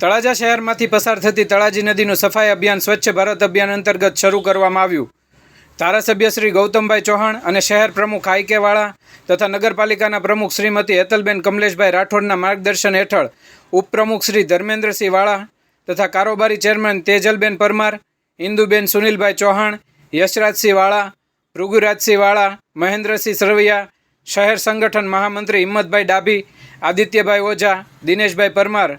તળાજા શહેરમાંથી પસાર થતી તળાજી નદીનું સફાઈ અભિયાન સ્વચ્છ ભારત અભિયાન અંતર્ગત શરૂ કરવામાં આવ્યું. ધારાસભ્ય શ્રી ગૌતમભાઈ ચૌહાણ અને શહેર પ્રમુખ આઈકેવાળા તથા નગરપાલિકાના પ્રમુખ શ્રીમતી હેતલબેન કમલેશભાઈ રાઠોડના માર્ગદર્શન હેઠળ ઉપપ્રમુખ શ્રી ધર્મેન્દ્રસિંહ વાળા તથા કારોબારી ચેરમેન તેજલબેન પરમાર ઇન્દુબેન સુનિલભાઈ ચૌહાણ, યશરાજસિંહ વાળા, ભૃગુરાજસિંહ વાળા, મહેન્દ્રસિંહ સરવૈયા, શહેર સંગઠન મહામંત્રી હિંમતભાઈ ડાભી, આદિત્યભાઈ ઓઝા, દિનેશભાઈ પરમાર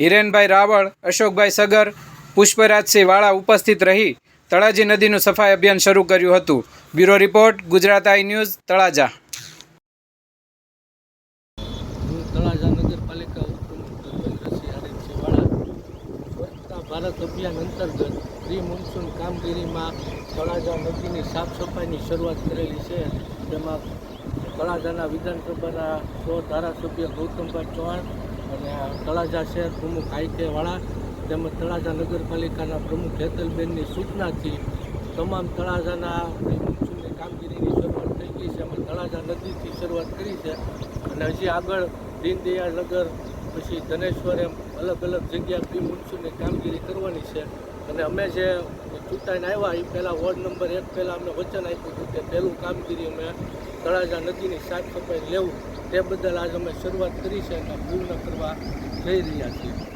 હિરેનભાઈ રાવળ, અશોકભાઈ સગર, પુષ્પરાજસિંહ વાળા ઉપસ્થિત રહી તળાજી નદીનું સફાઈ અભિયાન શરૂ કર્યું હતું. Bureau report, Gujarat I news, Talaja. Bharat અભિયાન અંતર્ગત પ્રી મોન્સૂન કામગીરીમાં તળાજા નદીની સાફ સફાઈની શરૂઆત કરેલી છે. જેમાં તળાજાના વિધાનસભાના સો ધારાસભ્ય ગૌતમભાઈ ચૌહાણ અને તળાજા શહેર પ્રમુખ આઈકે વાળા તેમજ તળાજા નગરપાલિકાના પ્રમુખ હેતલબેનની સૂચનાથી તમામ તળાજાના પ્રી કામગીરીની શરૂઆત થઈ ગઈ છે. અમે તળાજા નદીથી શરૂઆત કરી છે અને હજી આગળ દીનદયાળ નગર પછી ધનેશ્વર એમ અલગ અલગ જગ્યા બી મુનસુની કામગીરી કરવાની છે. અને અમે જે ચૂંટાઈને આવ્યા એ પહેલાં વોર્ડ નંબર એક પહેલાં અમને વચન આપ્યું હતું કે પહેલું કામગીરી અમે તળાજા નદીની સાફ સફાઈ લેવું, તે બદલ આજ અમે શરૂઆત કરી છે અને પૂર્ણ કરવા જઈ રહ્યા છીએ.